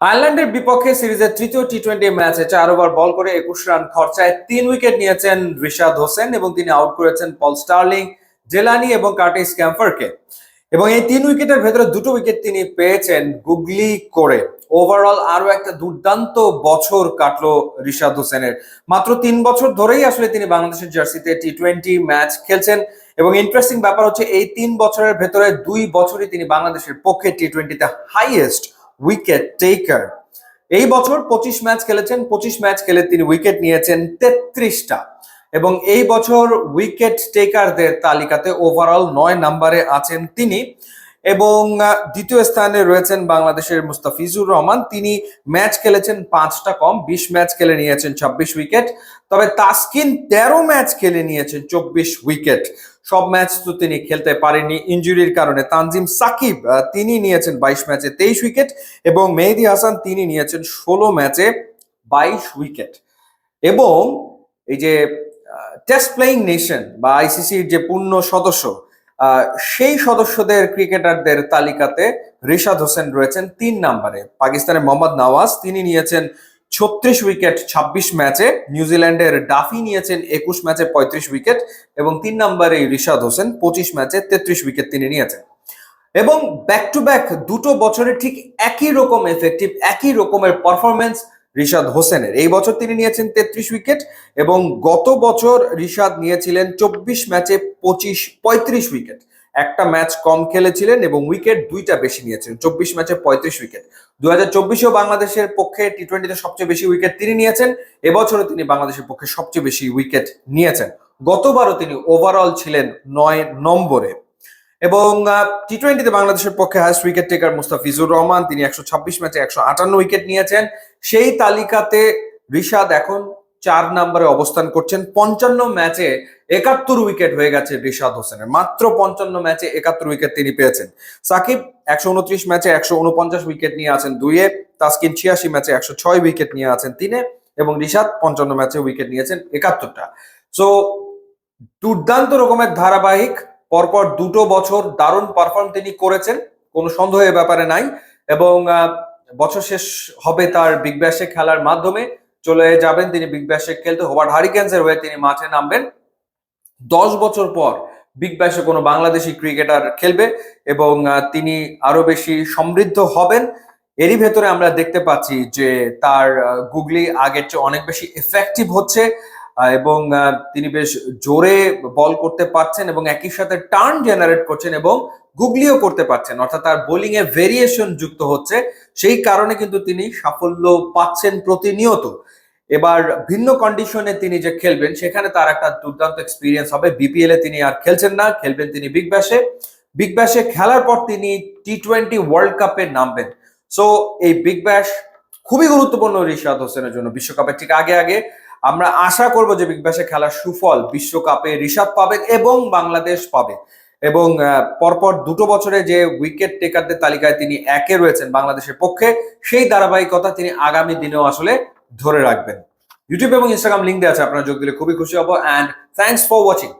আয়ারল্যান্ডের বিপক্ষে সিরিজের তৃতীয় টি টোয়েন্টি ম্যাচে চার ওভার বল করে একুশ রান খরচায় তিন উইকেট নিয়েছেন রিশাদ হোসেন এবং তিনি আউট করেছেন পল স্টার্লিং, জেলানি এবং কার্টিস ক্যাম্পারকে এবং এই তিন উইকেটের ভেতরে দুটো উইকেট তিনি পেয়েছেন গুগলি করে। ওভারঅল আরও একটা দুর্দান্ত বছর কাটলো রিশাদ হোসেনের। মাত্র তিন বছর ধরেই আসলে তিনি বাংলাদেশের জার্সিতে টি টোয়েন্টি ম্যাচ খেলছেন এবং ইন্টারেস্টিং ব্যাপার হচ্ছে এই তিন বছরের ভেতরে দুই বছরই তিনি বাংলাদেশের পক্ষে টি টোয়েন্টিতে হাইয়েস্ট উইকেট টেকার এই বছর পঁচিশ ম্যাচ খেলেছেন, পঁচিশ ম্যাচ খেলে তিনি উইকেট নিয়েছেন তেত্রিশটা। এবং এই বছর উইকেট টেকারদের তালিকাতে ওভারঅল নয় নম্বরে আছেন তিনি। এবং দ্বিতীয় স্থানে রয়েছেন বাংলাদেশের মুস্তাফিজুর রহমান। তিনি ম্যাচ খেলেছেন পাঁচটা কম, বিশ ম্যাচ খেলে নিয়েছেন ছাব্বিশ উইকেট তবে তাসকিন তেরো ম্যাচ খেলে নিয়েছেন চব্বিশ উইকেট সব ম্যাচ তো তিনি খেলতে পারেননি ইনজুরির কারণে। তানজিম সাকিব তিনি নিয়েছেন বাইশ ম্যাচে তেইশ উইকেট এবং মেহেদি হাসান, তিনি নিয়েছেন ষোলো ম্যাচে বাইশ উইকেট। এবং এই যে টেস্ট প্লেইং নেশন বা আইসিসির যে পূর্ণ সদস্য সেই সদস্যদের ক্রিকেটারদের তালিকাতে রিশাদ হোসেন রয়েছেন তিন নম্বরে। পাকিস্তানের মোহাম্মদ নওয়াজ, তিনি নিয়েছেন ছত্রিশ উইকেট ছাব্বিশ ম্যাচে নিউজিল্যান্ডের ডাফি নিয়েছেন একুশ ম্যাচে পঁয়ত্রিশ উইকেট এবং তিন নম্বরে রিশাদ হোসেন পঁচিশ ম্যাচে তেত্রিশ উইকেট তিনি নিয়েছেন। এবং ব্যাক টু ব্যাক দুটো বছরে ঠিক একই রকম এফেক্টিভ একই রকমের পারফরমেন্স রিশাদ হোসেনের। এই বছর তিনি নিয়েছেন তেত্রিশ উইকেট এবং গত বছর রিশাদ নিয়েছিলেন চব্বিশ ম্যাচে পঁচিশ, পঁয়ত্রিশ উইকেট। একটা ম্যাচ কম খেলেছিলেন এবং উইকেট দুইটা বেশি নিয়েছেন চব্বিশ ম্যাচে পঁয়ত্রিশ উইকেট দু হাজার চব্বিশেও বাংলাদেশের পক্ষে টি টোয়েন্টিতে সবচেয়ে বেশি উইকেট তিনি নিয়েছেন। এবছরও তিনি বাংলাদেশের পক্ষে সবচেয়ে বেশি উইকেট নিয়েছেন। গতবারও তিনি ওভারঅল ছিলেন নয় নম্বরে। এবং টি টোয়েন্টিতে বাংলাদেশের পক্ষে highest wicket taker Mustafizur Rahman, তিনি একশো ছাব্বিশ ম্যাচে একশো আটান্ন উইকেট নিয়েছেন। সেই তালিকাতে রিশাদ এখন চার নম্বরে অবস্থান করছেন। পঞ্চান্ন ম্যাচে একাত্তর উইকেট হয়ে গেছে রিশাদ হোসেনের। মাত্র পঞ্চান্ন ম্যাচে একাত্তর উইকেট তিনি পেয়েছেন। সাকিব একশো উনত্রিশ ম্যাচে একশো উনপঞ্চাশ উইকেট নিয়ে আছেন দুইয়ে। তাসকিন ছিয়াশি ম্যাচে একশো ছয় উইকেট নিয়ে আছেন তিনে। এবং রিশাদ পঞ্চান্ন ম্যাচে উইকেট নিয়েছেন একাত্তরটা। সো দুর্দান্ত রকমের ধারাবাহিক। পরপর দুটো বছর দারুণ পারফর্ম তিনি করেছেন। কোনো সন্দেহের ব্যাপারে নাই। এবং বছর শেষ হবে তার বিগ ব্যাশে খেলার মাধ্যমে। চলে যাবেন তিনি বিগ ব্যাশে খেলতে। হোয়ার্ড হারিকেন্সের হয়ে তিনি মাঠে নামবেন। দশ বছর পর বিগ ব্যাশে কোনো বাংলাদেশি ক্রিকেটার খেলবে এবং তিনি আরও বেশি সমৃদ্ধ হবেন। এরই ভেতরে আমরা দেখতে পাচ্ছি যে তার গুগলি আগের চেয়ে অনেক বেশি এফেক্টিভ হচ্ছে এবং তিনি বেশ জোরে বল করতে পারছেন এবং একই সাথে টার্ন জেনারেট করছেন এবং গুগলিও করতে পারছেন। অর্থাৎ তার বোলিং এ ভেরিয়েশন যুক্ত হচ্ছে। সেই কারণে কিন্তু তিনি সাফল্য পাচ্ছেন প্রতিনিয়ত। এবার ভিন্ন কন্ডিশনে তিনি যে খেলবেন, সেখানে তার একটা দুর্দান্ত এক্সপিরিয়েন্স হবে। বিপিএল এ তিনি আর খেলছেন না, খেলবেন তিনি বিগ ব্যাশে বিগ ব্যাশে খেলার পর তিনি টি টোয়েন্টি ওয়ার্ল্ড কাপে নামবেন। সো এই বিগ ব্যাশ খুবই গুরুত্বপূর্ণ রিশাদ হোসেনের জন্য বিশ্বকাপের ঠিক আগে আগে। আমরা আশা করব যে বিগ ব্যাশে খেলার সুফল বিশ্বকাপে রিশাদ পাবেন এবং বাংলাদেশ পাবে। এবং পরপর দুটো বছরে যে উইকেট টেকারদের তালিকায় তিনি একে রয়েছেন বাংলাদেশের পক্ষে, সেই ধারাবাহিকতা তিনি আগামী দিনেও আসলে ধরে রাখবেন। ইউটিউব এবং ইনস্টাগ্রাম লিঙ্ক দেওয়া আছে, আপনারা যোগ দিলে খুবই খুশি হব। And thanks for watching